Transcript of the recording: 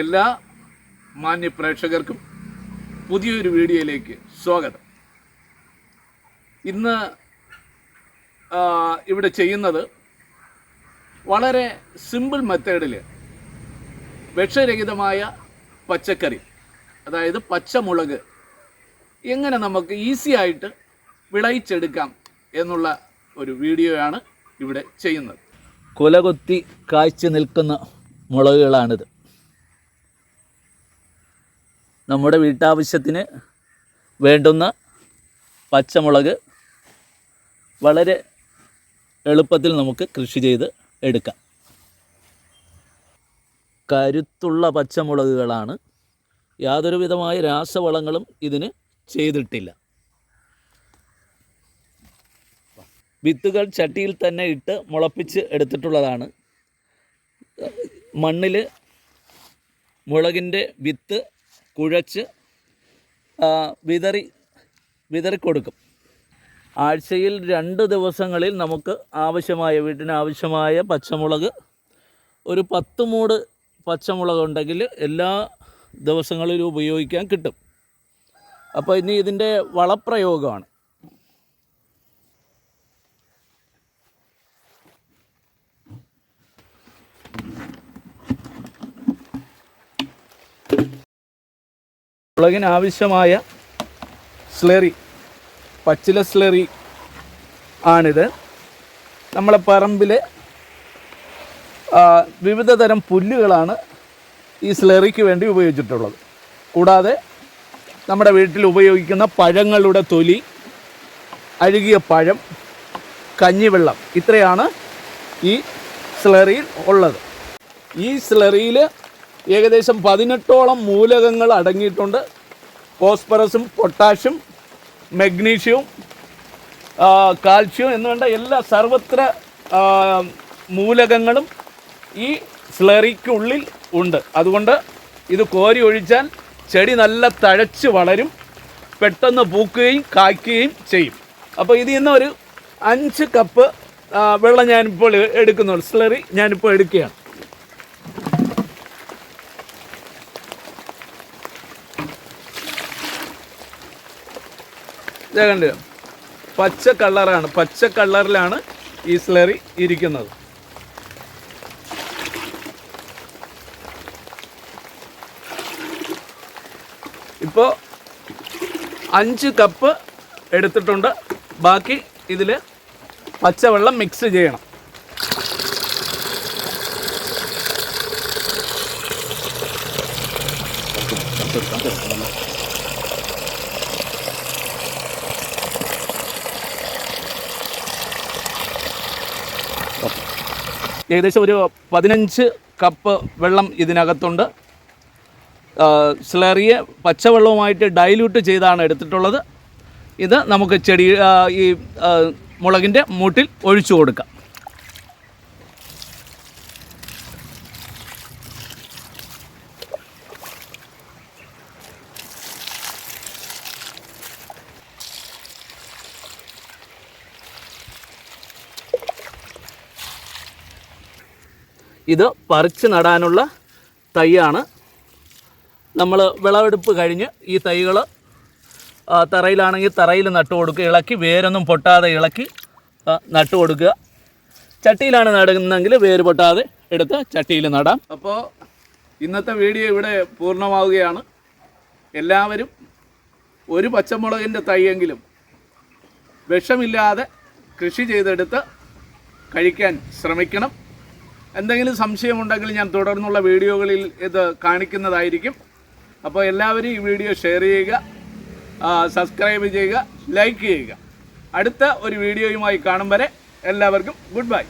എല്ലാ മാന്യ പ്രേക്ഷകർക്കും പുതിയൊരു വീഡിയോയിലേക്ക് സ്വാഗതം. ഇന്ന് ഇവിടെ ചെയ്യുന്നത് വളരെ സിമ്പിൾ മെത്തേഡിൽ വിഷരഹിതമായ പച്ചക്കറി അതായത് പച്ചമുളക് എങ്ങനെ നമുക്ക് ഈസി ആയിട്ട് വിളയിച്ചെടുക്കാം എന്നുള്ള ഒരു വീഡിയോയാണ് ഇവിടെ ചെയ്യുന്നത്. കുലകൊത്തി കാഴ്ച നിൽക്കുന്ന മുളകുകളാണിത്. നമ്മുടെ വീട്ടാവശ്യത്തിന് വേണ്ടുന്ന പച്ചമുളക് വളരെ എളുപ്പത്തിൽ നമുക്ക് കൃഷി ചെയ്ത് എടുക്കാം. കരുത്തുള്ള പച്ചമുളകുകളാണ്. യാതൊരു വിധമായ രാസവളങ്ങളും ഇതിന് ചെയ്തിട്ടില്ല. വിത്തുകൾ ചട്ടിയിൽ തന്നെ ഇട്ട് മുളപ്പിച്ച് എടുത്തിട്ടുള്ളതാണ്. മണ്ണിൽ മുളകിന്റെ വിത്ത് കുഴച്ച് വിതറി വിതറിക്കൊടുക്കും ആഴ്ചയിൽ രണ്ട് ദിവസങ്ങളിൽ നമുക്ക് ആവശ്യമായ വീട്ടിന് ആവശ്യമായ പച്ചമുളക് ഒരു പത്ത് മൂട് പച്ചമുളക് ഉണ്ടെങ്കിൽ എല്ലാ ദിവസങ്ങളിലും ഉപയോഗിക്കാൻ കിട്ടും. അപ്പോൾ ഇനി ഇതിന്റെ വളപ്രയോഗമാണ്. മുളകിന് ആവശ്യമായ സ്ലറി പച്ചില സ്ലറി ആണിത്. നമ്മളെ പറമ്പിൽ വിവിധ തരം പുല്ലുകളാണ് ഈ സ്ലറിക്ക് വേണ്ടി ഉപയോഗിച്ചിട്ടുള്ളത്. കൂടാതെ നമ്മുടെ വീട്ടിൽ ഉപയോഗിക്കുന്ന പഴങ്ങളുടെ തൊലി അഴുകിയ പഴം കഞ്ഞിവെള്ളം ഇത്രയാണ് ഈ സ്ലറിയിൽ ഉള്ളത്. ഈ സ്ലറിയിൽ ഏകദേശം പതിനെട്ടോളം മൂലകങ്ങൾ അടങ്ങിയിട്ടുണ്ട്. ഫോസ്ഫറസും പൊട്ടാഷ്യം മഗ്നീഷ്യവും കാൽഷ്യവും എന്ന് വേണ്ട എല്ലാ സർവത്ര മൂലകങ്ങളും ഈ സ്ലറിക്കുള്ളിൽ ഉണ്ട്. അതുകൊണ്ട് ഇത് കോരി ഒഴിച്ചാൽ ചെടി നല്ല തഴച്ച് വളരും പെട്ടെന്ന് പൂക്കുകയും കായ്ക്കുകയും ചെയ്യും. അപ്പോൾ ഇതിൽ നിന്ന് ഒരു അഞ്ച് കപ്പ് വെള്ളം ഞാനിപ്പോൾ എടുക്കുന്നുള്ളൂ. സ്ലറി ഞാനിപ്പോൾ എടുക്കുകയാണ്. ഇതേ പച്ച കളറാണ്. പച്ച കളറിലാണ് ഈ സ്ലറി ഇരിക്കുന്നത്. ഇപ്പോൾ അഞ്ച് കപ്പ് എടുത്തിട്ടുണ്ട്. ബാക്കി ഇതിൽ പച്ചവെള്ളം മിക്സ് ചെയ്യണം. ഏകദേശം ഒരു പതിനഞ്ച് കപ്പ് വെള്ളം ഇതിനകത്തുണ്ട്. സ്ലറിയെ പച്ചവെള്ളവുമായിട്ട് ഡൈല്യൂട്ട് ചെയ്താണ് എടുത്തിട്ടുള്ളത്. ഇത് നമുക്ക് ചെടി ഈ മുളകിന്റെ മൂട്ടിൽ ഒഴിച്ചു കൊടുക്കാം. ഇത് പറിച്ച് നടാനുള്ള തൈയാണ്. നമ്മൾ വിളവെടുപ്പ് കഴിഞ്ഞ് ഈ തൈകൾ തറയിലാണെങ്കിൽ തറയിൽ നട്ടു കൊടുക്കുക. ഇളക്കി വേരൊന്നും പൊട്ടാതെ ഇളക്കി നട്ടു കൊടുക്കുക. ചട്ടിയിലാണ് നടുന്നതെങ്കിൽ വേര് പൊട്ടാതെ എടുത്ത് ചട്ടിയിൽ നടാം. അപ്പോൾ ഇന്നത്തെ വീഡിയോ ഇവിടെ പൂർണമാവുകയാണ്. എല്ലാവരും ഒരു പച്ചമുളകിന്റെ തൈയെങ്കിലും വിഷമില്ലാതെ കൃഷി ചെയ്തെടുത്ത് കഴിക്കാൻ ശ്രമിക്കണം. എന്തെങ്കിലും സംശയമുണ്ടെങ്കിൽ ഞാൻ തുടർന്നുള്ള വീഡിയോകളിൽ ഇത് കാണിക്കുന്നതായിരിക്കും. അപ്പോൾ എല്ലാവരും ഈ വീഡിയോ ഷെയർ ചെയ്യുക സബ്സ്ക്രൈബ് ചെയ്യുക ലൈക്ക് ചെയ്യുക. അടുത്ത ഒരു വീഡിയോയുമായി കാണും വരെ എല്ലാവർക്കും ഗുഡ് ബൈ.